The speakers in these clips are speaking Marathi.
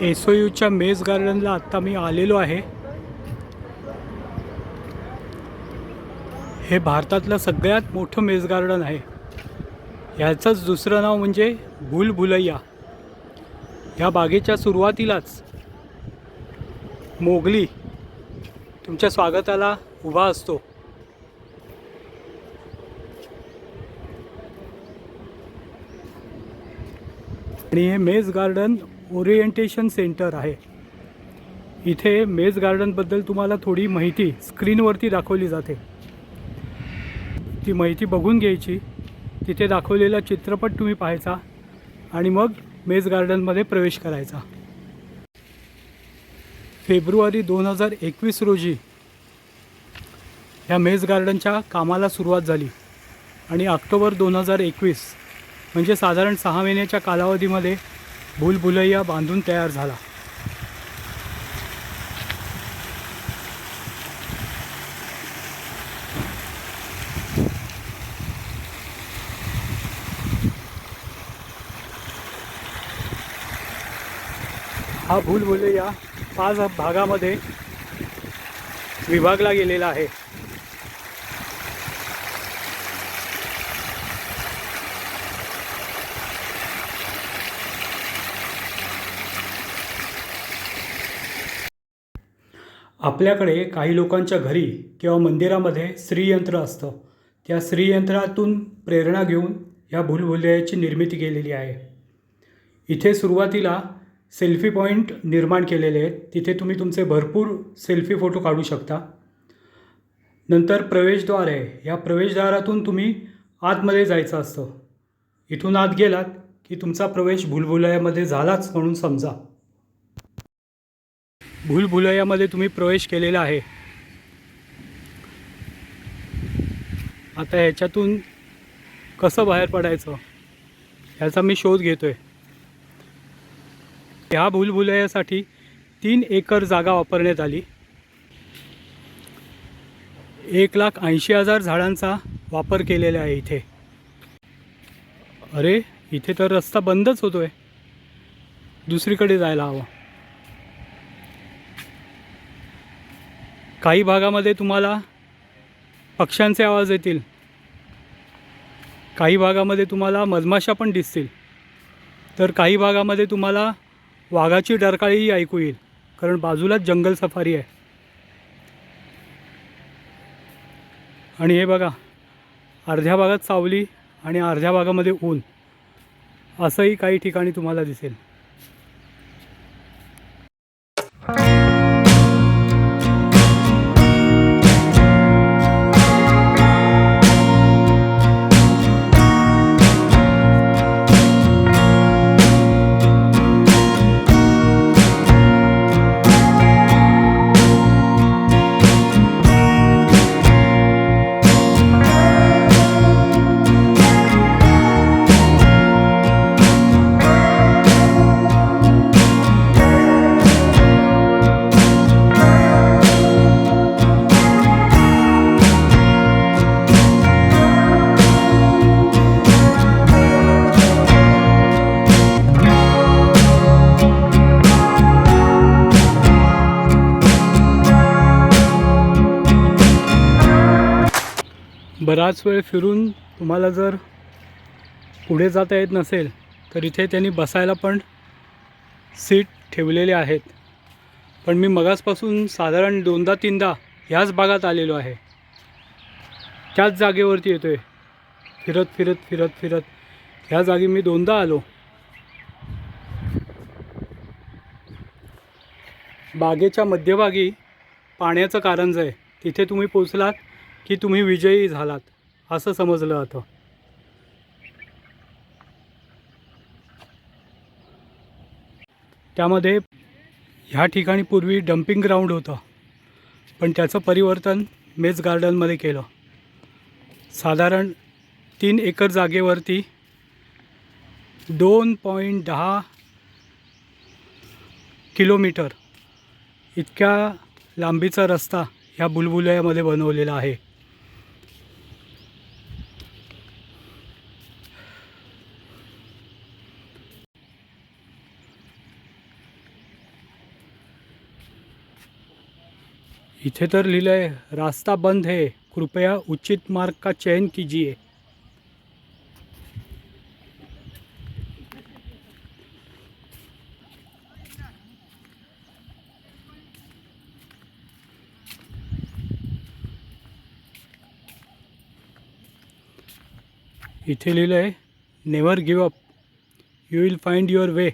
एस ओ यूच्या मेज गार्डनला आत्ता मी आलेलो आहे. हे भारतातलं सगळ्यात मोठं मेज गार्डन आहे. ह्याचंच दुसरं नाव म्हणजे भूल भुलैया ह्या बागेच्या सुरुवातीलाच मोगली तुमच्या स्वागताला उभा असतो. आणि हे मेज गार्डन ओरिएंटेशन सेंटर आहे. इथे मेज गार्डनबद्दल तुम्हाला थोडी माहिती स्क्रीनवरती दाखवली जाते. ती माहिती बघून घ्यायची. तिथे दाखवलेला चित्रपट तुम्ही पाहायचा आणि मग मेज गार्डनमध्ये प्रवेश करायचा. फेब्रुवारी दोन हजार एकवीस रोजी ह्या मेज गार्डनच्या कामाला सुरुवात झाली आणि ऑक्टोबर दोन हजार एकवीस म्हणजे साधारण सहा महिन्याच्या कालावधीमध्ये भूलभुलैया बांधून तयार झाला. हा भूलभुलैया पाच भागामध्ये विभागला गेलेला आहे. आपल्याकडे काही लोकांच्या घरी किंवा मंदिरामध्ये श्रीयंत्र असतं. त्या श्रीयंत्रातून प्रेरणा घेऊन ह्या भूलभुलयाची निर्मिती केलेली आहे. इथे सुरुवातीला सेल्फी पॉईंट निर्माण केलेले आहेत. तिथे तुम्ही तुमचे भरपूर सेल्फी फोटो काढू शकता. नंतर प्रवेशद्वार आहे. या प्रवेशद्वारातून तुम्ही आतमध्ये जायचं असतं. इथून आत गेलात की तुमचा प्रवेश भूलभुलायामध्ये झालाच म्हणून समजा. भूलभुलयामध्ये तुम्ही प्रवेश केलेला आहे. आता ह्याच्यातून कसं बाहेर पडायचं? ह्याचा मी शोध घेतो आहे ह्या भूलभुलयासाठी तीन एकर जागा वापरण्यात आली. एक लाख ऐंशी हजार झाडांचा वापर केलेला आहे इथे. अरे इथे तर रस्ता बंदच होतो आहे दुसरीकडे जायला हवं. काही भागामध्ये तुम्हाला पक्ष्यांचे आवाज येतील. काही भागामध्ये तुम्हाला मधमाशा पण दिसतील. तर काही भागामध्ये तुम्हाला वाघाची डरकाळीही ऐकू येईल कारण बाजूलाच जंगल सफारी आहे. आणि हे बघा अर्ध्या भागात सावली आणि अर्ध्या भागामध्ये ऊन. असंही काही ठिकाणी तुम्हाला दिसेल. बराच वेळ फिरून तुम्हाला जर पुढे जाता येत नसेल तर इथे त्यांनी बसायला पण सीट ठेवलेले आहेत. पण मी मगासपासून साधारण दोनदा तीनदा ह्याच भागात आलेलो आहे. त्याच जागेवरती येतो आहे फिरत फिरत फिरत फिरत ह्या जागी मी दोनदा आलो. बागेच्या मध्यभागी पाण्याचं कारंज आहे. तिथे तुम्ही पोचलात की तुम्ही विजयी झालात असं समजलं जातं. त्यामध्ये ह्या ठिकाणी पूर्वी डम्पिंग ग्राउंड होतं पण त्याचं परिवर्तन मेज गार्डनमध्ये केलं. साधारण तीन एकर जागेवरती दोन पॉईंट दहा किलोमीटर इतक्या लांबीचा रस्ता ह्या बुलबुलयामध्ये बनवलेला आहे. इथे तर लिहिलं आहे रास्ता बंद है, कृपया उचित मार्ग का चयन कीजिए. इथे लिहिलं आहे never give up, you will find your way.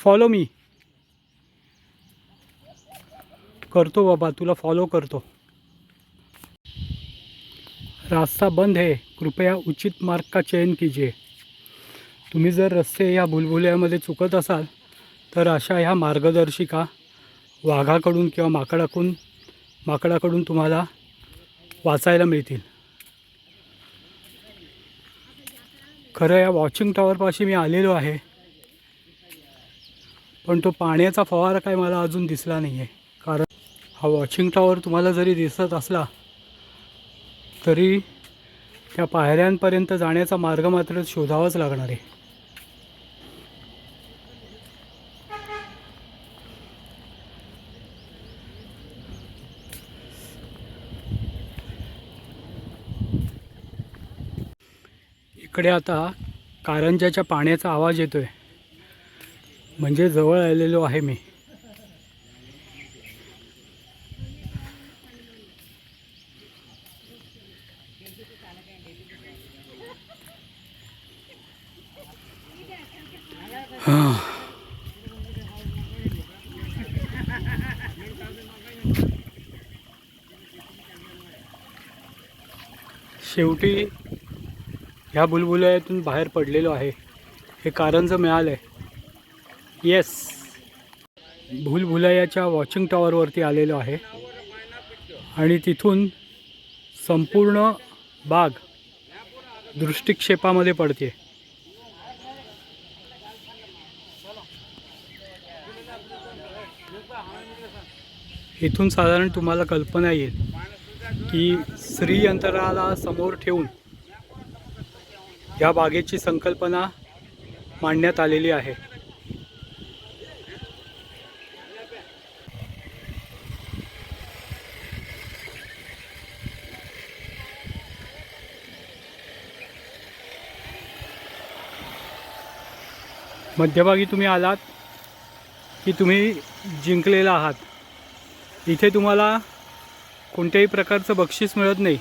Follow मी करतो बाबा तुला फॉलो करतो. रास्ता बंद है कृपया उचित मार्ग का चयन कीजिए. तुम्ही जर रस्ते या बुलबुल्यामध्ये चुकत असाल तर अशा ह्या मार्गदर्शिका वाघाकडून किंवा माकडाकडून माकडाकडून तुम्हाला वाचायला मिळतील. खरं या वॉचिंग टॉवरपाशी मी आलेलो आहे. पण तो पाण्याचा फवारा काय मला अजून दिसला नाही आहे कारण हा वॉचिंग टॉवर तुम्हाला जरी दिसत असला तरी त्या पायऱ्यांपर्यंत जाण्याचा मार्ग मात्र शोधावाच लागणार आहे. इकडे आता कारंजाच्या पाण्याचा आवाज येतोय. म्हणजे जवळ आलेलो आहे मी. शेवटी ह्या बुलबुल्यातून बाहेर पडलेलो आहे. हे कारंज मिळालं आहे येस भूलभुलैयाच्या वॉचिंग टॉवरवरती आलेलो आहे. आणि तिथून संपूर्ण बाग दृष्टिक्षेपामध्ये पडते. इथून साधारण तुम्हाला कल्पना येईल की श्रीयंत्राला समोर ठेवून या बागेची संकल्पना मांडण्यात आलेली आहे. मध्यभागी तुम्ही आलात की तुम्ही जिंकलेला आहात. इथे तुम्हाला कोणत्याही प्रकारचं बक्षीस मिळत नाही.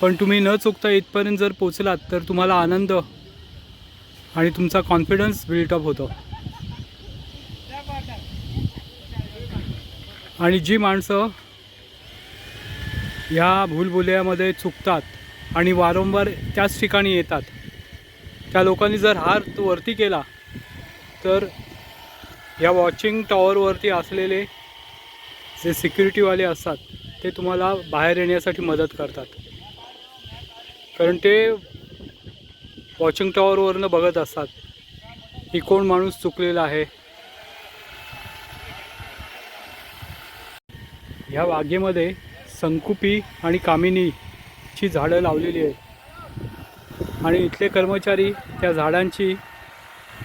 पण तुम्ही न चुकता इथपर्यंत जर पोचलात तर तुम्हाला आनंद आणि तुमचा कॉन्फिडन्स बिल्टअप होतो. आणि जी माणसं ह्या भूलभुलयामध्ये चुकतात आणि वारंवार त्याच ठिकाणी येतात त्या लोकांनी जर हार तो वरती केला तर या वॉचिंग टॉवरवरती असलेले जे सिक्युरिटीवाले असतात ते तुम्हाला बाहेर येण्यासाठी मदत करतात. कारण ते वॉचिंग टॉवरवरनं बघत असतात की कोण माणूस चुकलेला आहे? ह्या बागेमध्ये संकुपी आणि कामिनीची झाडं लावलेली आहेत. आणि इथले कर्मचारी त्या झाडांची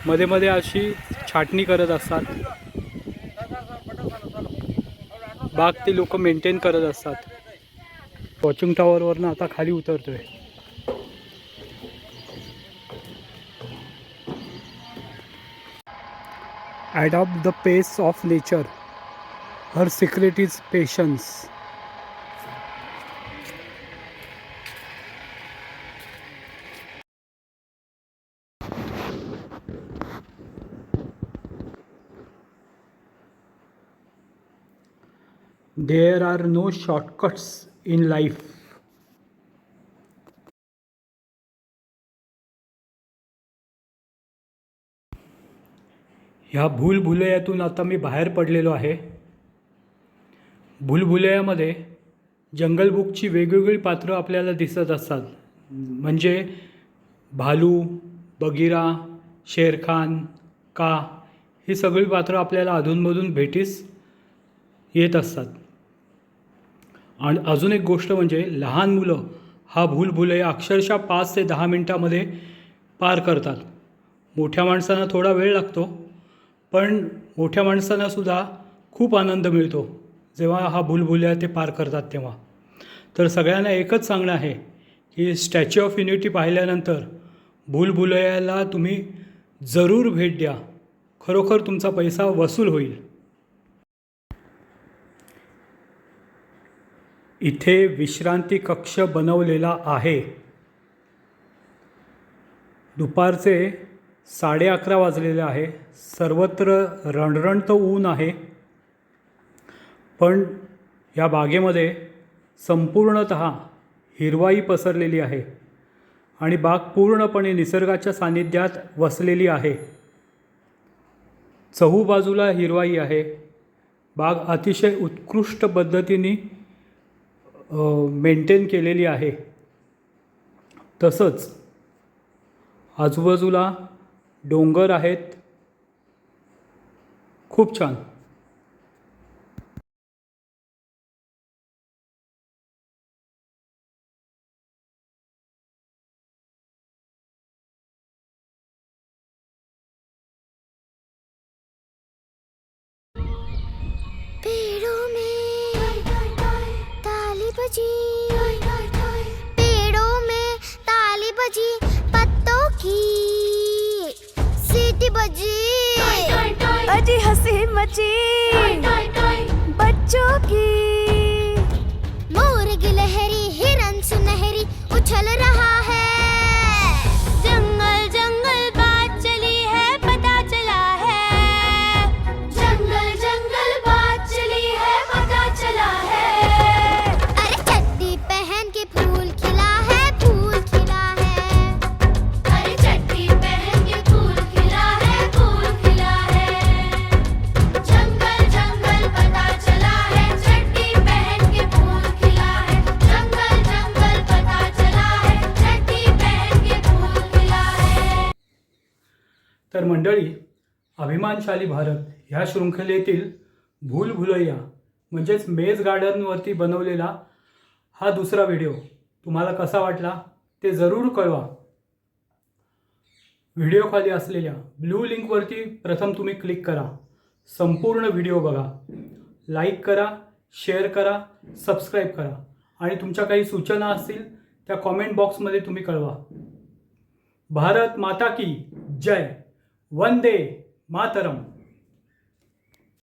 मध्ये मध्ये अशी छाटणी करत असतात. बाग ते लोक मेंटेन करत असतात. वॉचिंग टॉवरवरनं आता खाली उतरतोय. Adopt the pace of nature her secret is patience there are no shortcuts in life ह्या भूलभुलयातून आता मी बाहेर पडलेलो आहे. भूलभुलयामध्ये जंगल बुकची वेगवेगळी पात्रं आपल्याला दिसत असतात. म्हणजे भालू बगिरा शेरखान का ही सगळी पात्रं आपल्याला अधूनमधून भेटीस येत असतात. आणि अजून एक गोष्ट म्हणजे लहान मुलं हा भूलभुलैया अक्षरशः पाच ते दहा मिनटामध्ये पार करतात. मोठ्या माणसांना थोडा वेळ लागतो पण मोठ्या माणसांनासुद्धा खूप आनंद मिळतो जेव्हा हा भूलभुलैया ते पार करतात तेव्हा. तर सगळ्यांना एकच सांगणं आहे की स्टॅच्यू ऑफ युनिटी पाहिल्यानंतर भूलभुलैयाला तुम्ही जरूर भेट द्या. खरोखर तुमचा पैसा वसूल होईल. इथे विश्रांती कक्ष बनवलेला आहे. दुपारचे साडे अकरा वाजलेले आहे. सर्वत्र रणरणतं ऊन आहे. पण या बागेमध्ये संपूर्णत हिरवाई पसरलेली आहे आणि बाग पूर्णपणे निसर्गाच्या सानिध्यात वसलेली आहे. चहूबाजूला हिरवाई आहे. बाग अतिशय उत्कृष्ट पद्धतीने मेंटेन केलेली आहे. तसंच आजूबाजूला डोंगर आहेत. खूप छान. पेड़ों बजी। पेड़ों में ताली बजी पत्तों की सीटी बजी। अजी हंसी मची बच्चों की मंडळी अभिमानशाली भारत ह्या शृंखलेतील भूलभुलैया म्हणजेच मेज गार्डनवरती बनवलेला हा दुसरा व्हिडिओ तुम्हाला कसा वाटला ते जरूर कळवा. व्हिडिओ खाली असलेल्या ब्लू लिंकवरती प्रथम तुम्ही क्लिक करा. संपूर्ण व्हिडिओ बघा. लाईक करा शेअर करा सबस्क्राईब करा. आणि तुमच्या काही सूचना असतील त्या कॉमेंट बॉक्समध्ये तुम्ही कळवा. भारत माता की जय. வந்தே மாதரம்.